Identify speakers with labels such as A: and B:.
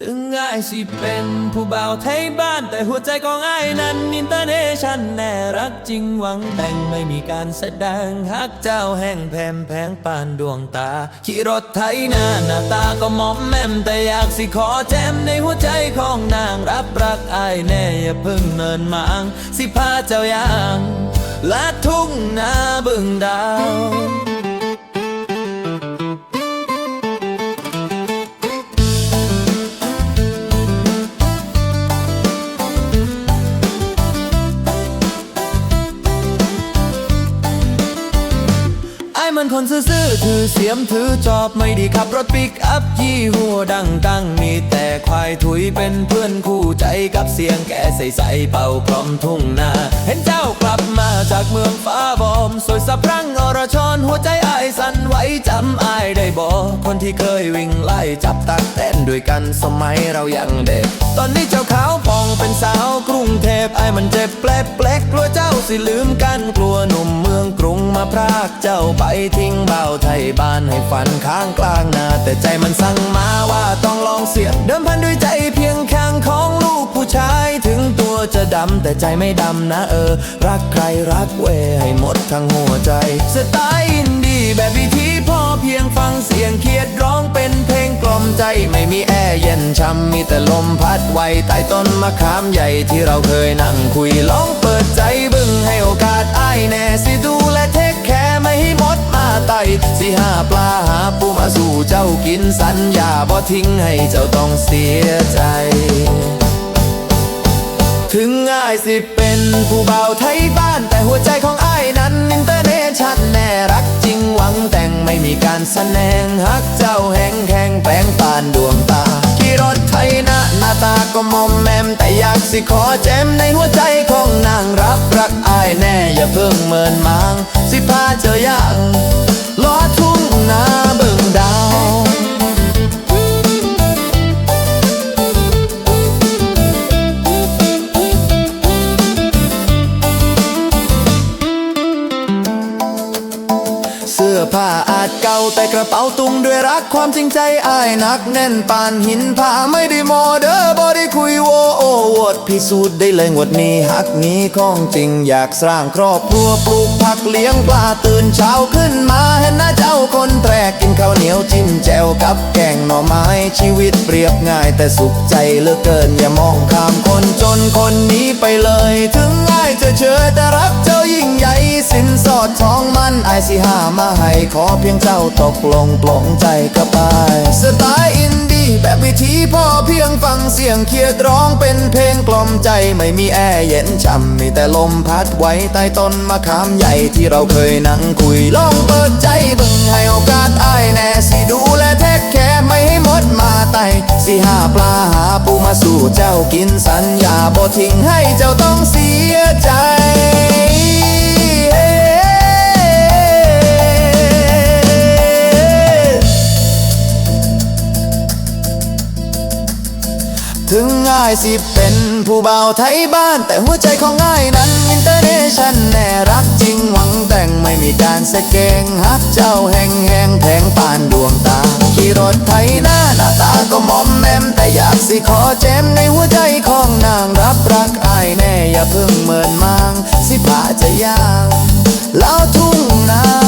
A: ถึงง่ายสิเป็นผู้บ่าวไทยบ้าน แต่หัวใจของอ้ายนั้นอินเตอร์เนชั่นแน่รักจริงหวังแต่งไม่มีการแสดงฮักเจ้าแห้งแพมแพงปานดวงตา ขี่รถไถนาหน้าตาก็มอมแมมแต่อยากสิขอแจมในหัวใจของนางรับรักอ้ายแน่อย่าเพิ่งเนินมาง สิพาเจ้ายางและทุ่งนาบึงดาว คนซื่อถือเสียมถือจอบไม่ดีขับรถปิกอัพยี่หัวดังตั้งมีแต่ควายถุยเป็นเพื่อนคู่ใจกับเสียงแกใส่ๆเป่ากล่อมทุ่งนา เห็นเจ้ากลับมาจากเมืองฟ้าบอม สวยสะพรั่งอรชรหัวใจไอ้ายสั่นไหวจำไอ้ายได้บ่คนที่เคยวิ่งไล่จับตักเต้นด้วยกันสมัยเรายังเด็ก ตอนนี้เจ้าขาวพองเป็นสาวกรุงเทพไอ้ายมันเจ็บแปลกแปลกๆกลัวเจ้าสิลืมกันกลัวหนุ่มเมืองกรุง มาพรากเจ้าไปทิ้งเบาไทยบ้านให้ฝันข้างกลางนาแต่ใจมันสั่งมาว่าต้องลองเสียงเดิมพันด้วยใจเพียงข้างของลูกผู้ชายถึงตัวจะดำแต่ใจไม่ดำนะเออ รักใครรักเวให้หมดทั้งหัวใจสไตล์อินดี้แบบวิธีพอเพียงฟังเสียงเคียดร้องเป็นเพลงกล่อมใจไม่มีแอร์เย็นช่ำมีแต่ลมพัดไวใต้ต้นมะขามใหญ่ที่เราเคยนั่งคุยลองเปิดใจบึ้งให้โอกาสอ้ายแน่สิดูแลเท สิหาปลาหาปูมาสู่เจ้ากินสัญญาบ่ทิ้งให้เจ้าต้องเสียใจ ถึงง่ายสิเป็นผู้เบาไทยบ้าน แต่หัวใจของอ้ายนั้นอินเตอร์เนชั่นแน่รักจริงหวังแต่งไม่มีการแสดงฮักเจ้าแห้งแข็งแปลงปานดวงตาขี่รถไทยนะหน้าตาก็มอมแมมแต่อยากสิขอแจมในหัวใจของนางรับรักอ้ายแน่อย่าเพิ่งเมินมาง อผ้าอาจเก่าแต่กระเป๋าตุงด้วยรักความจริงใจอายหนักแน่นปานหินผ้าไม่ได้โมเดอร์บอได้คุยโวโอวดพิสูจน์ได้เลยงวดนี้ฮักนี้ของจริงอยากสร้างครอบครัวปลูกผักเลี้ยงปลาตื่นเช้าขึ้นมาเห็นหน้าเจ้าคนแตรกกินข้าวเหนียวจิ้มแจ่วกับแกงหน่อไม้ชีวิตเปรียบง่ายแต่สุขใจเหลือเกินอย่ามองข้ามคนจนคนนี้ไปเลยถึงง่ายจะเชยแต่รักเจ้ายิ่งใหญ่สินสอดทองมันไอายสิหามาให้ ขอเพียงเจ้าตกลงปลงใจกับไปสไตล์อินดี้แบบวิธีพ่อเพียงฟังเสียงเคียดร้องเป็นเพลงกล่อมใจไม่มีแอร์เย็นช่ำมีแต่ลมพัดไว้ใต้ต้นมะขามใหญ่ที่เราเคยนั่งคุยลองเปิดใจเบิ่งให้โอกาสไอแน่สิดูแลเทคแคร์ไม่ให้หมดมาไตสิหาปลา ปูมาสู่เจ้ากินสัญญาบ่ทิ้งให้เจ้าต้องเสียใจถึงง่ายสิเป็นผู้เบาไทยบ้าน แต่หัวใจของง่ายนั้นอินเตอร์เนชั่นแน่รักจริงหวังแต่งไม่มีการสเกงฮักเจ้าแห้งแห้งแผงปานดวงตา ขี่รถไถหน้าหน้าตาก็ม สิขอแจมในหัวใจของนางรับรักอายแน่อย่าเพิ่งเมินมาง สิผาจะยางแล้วทุ่งนา